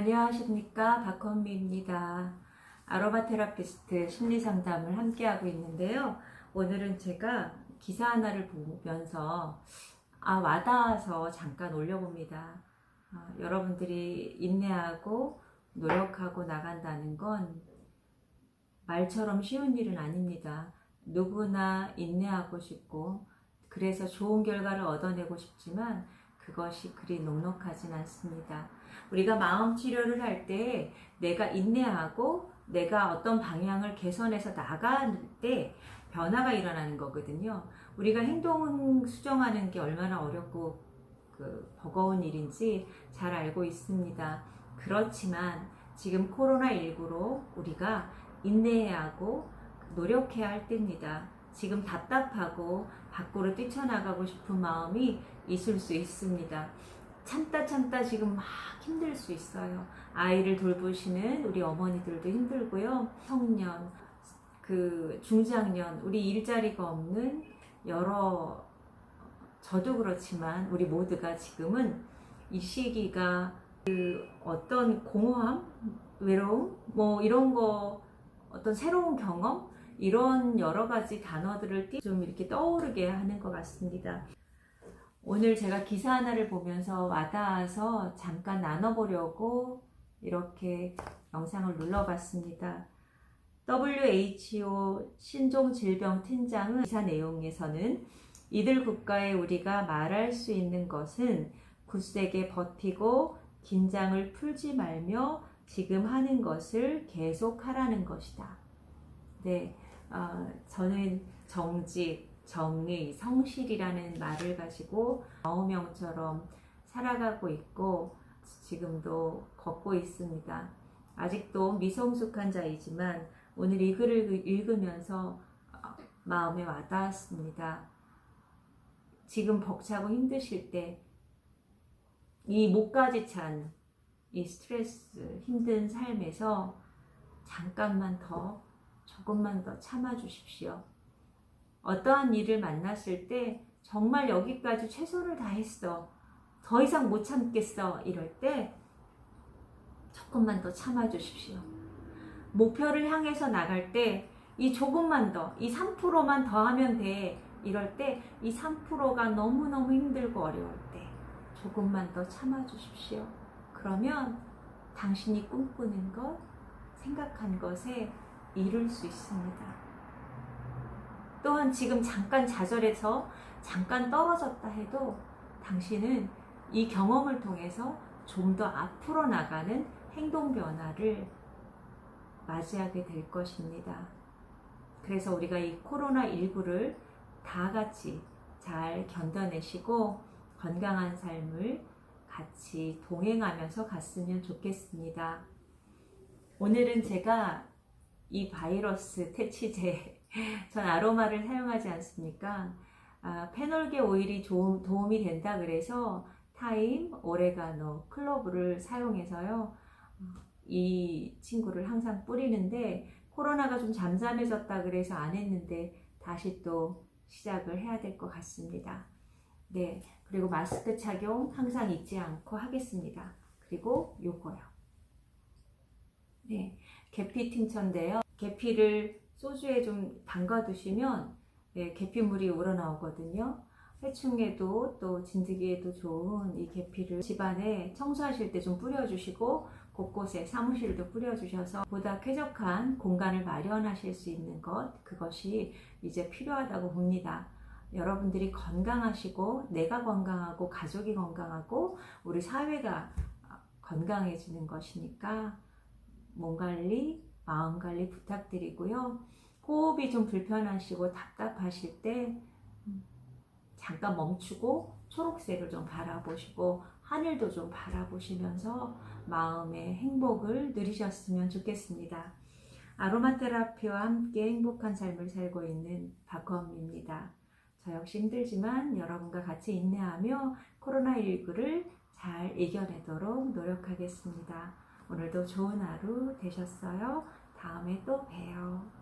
안녕하십니까 박헌미입니다. 아로마 테라피스트 심리 상담을 함께 하고 있는데요. 오늘은 제가 기사 하나를 보면서 아 와닿아서 잠깐 올려봅니다. 아, 여러분들이 인내하고 노력하고 나간다는 건 말처럼 쉬운 일은 아닙니다. 누구나 인내하고 싶고 그래서 좋은 결과를 얻어내고 싶지만 그것이 그리 녹록하진 않습니다. 우리가 마음 치료를 할 때 내가 인내하고 내가 어떤 방향을 개선해서 나갈 때 변화가 일어나는 거거든요. 우리가 행동 수정하는 게 얼마나 어렵고 그 버거운 일인지 잘 알고 있습니다. 그렇지만 지금 코로나19로 우리가 인내해야 하고 노력해야 할 때입니다. 지금 답답하고 밖으로 뛰쳐나가고 싶은 마음이 있을 수 있습니다. 참다 참다 지금 막 힘들 수 있어요. 아이를 돌보시는 우리 어머니들도 힘들고요. 청년, 그 중장년, 우리 일자리가 없는 여러 저도 그렇지만 우리 모두가 지금은 이 시기가 그 어떤 공허함, 외로움, 뭐 이런 거 어떤 새로운 경험 이런 여러 가지 단어들을 좀 이렇게 떠오르게 하는 것 같습니다. 오늘 제가 기사 하나를 보면서 와닿아서 잠깐 나눠보려고 이렇게 영상을 눌러봤습니다. WHO 신종질병 팀장은 기사 내용에서는 이들 국가에 우리가 말할 수 있는 것은 굳세게 버티고 긴장을 풀지 말며 지금 하는 것을 계속하라는 것이다. 네, 어, 저는 정직, 정의, 성실이라는 말을 가지고 마오명처럼 살아가고 있고 지금도 걷고 있습니다. 아직도 미성숙한 자이지만 오늘 이 글을 읽으면서 마음에 와닿았습니다. 지금 벅차고 힘드실 때 이 목까지 찬 이 스트레스, 힘든 삶에서 잠깐만 더, 조금만 더 참아 주십시오. 어떠한 일을 만났을 때 정말 여기까지 최선을 다했어. 더 이상 못 참겠어. 이럴 때 조금만 더 참아 주십시오. 목표를 향해서 나갈 때 이 조금만 더, 이 3%만 더 하면 돼. 이럴 때 이 3%가 너무너무 힘들고 어려울 때 조금만 더 참아 주십시오. 그러면 당신이 꿈꾸는 것, 생각한 것에 이룰 수 있습니다. 또한 지금 잠깐 좌절해서 잠깐 떨어졌다 해도 당신은 이 경험을 통해서 좀 더 앞으로 나가는 행동 변화를 맞이하게 될 것입니다. 그래서 우리가 이 코로나19를 다 같이 잘 견뎌내시고 건강한 삶을 같이 동행하면서 갔으면 좋겠습니다. 오늘은 제가 이 바이러스 퇴치제, 전 아로마를 사용하지 않습니까? 아, 페놀계 오일이 조, 도움이 된다 그래서 타임, 오레가노, 클로브를 사용해서요. 이 친구를 항상 뿌리는데 코로나가 좀 잠잠해졌다 그래서 안 했는데 다시 또 시작을 해야 될 것 같습니다. 네. 그리고 마스크 착용 항상 잊지 않고 하겠습니다. 그리고 요거요. 네. 계피 팅천인데요. 계피를 소주에 좀 담가 두시면 네, 계피물이 우러나오거든요. 해충에도 또 진드기에도 좋은 이 계피를 집안에 청소하실 때 좀 뿌려주시고 곳곳에 사무실도 뿌려주셔서 보다 쾌적한 공간을 마련하실 수 있는 것 그것이 이제 필요하다고 봅니다. 여러분들이 건강하시고 내가 건강하고 가족이 건강하고 우리 사회가 건강해지는 것이니까 몸 관리, 마음 관리 부탁드리고요. 호흡이 좀 불편하시고 답답하실 때 잠깐 멈추고 초록색을 좀 바라보시고 하늘도 좀 바라보시면서 마음의 행복을 누리셨으면 좋겠습니다. 아로마 테라피와 함께 행복한 삶을 살고 있는 박원미입니다. 저 역시 힘들지만 여러분과 같이 인내하며 코로나19를 잘 이겨내도록 노력하겠습니다. 오늘도 좋은 하루 되셨어요? 다음에 또 봬요.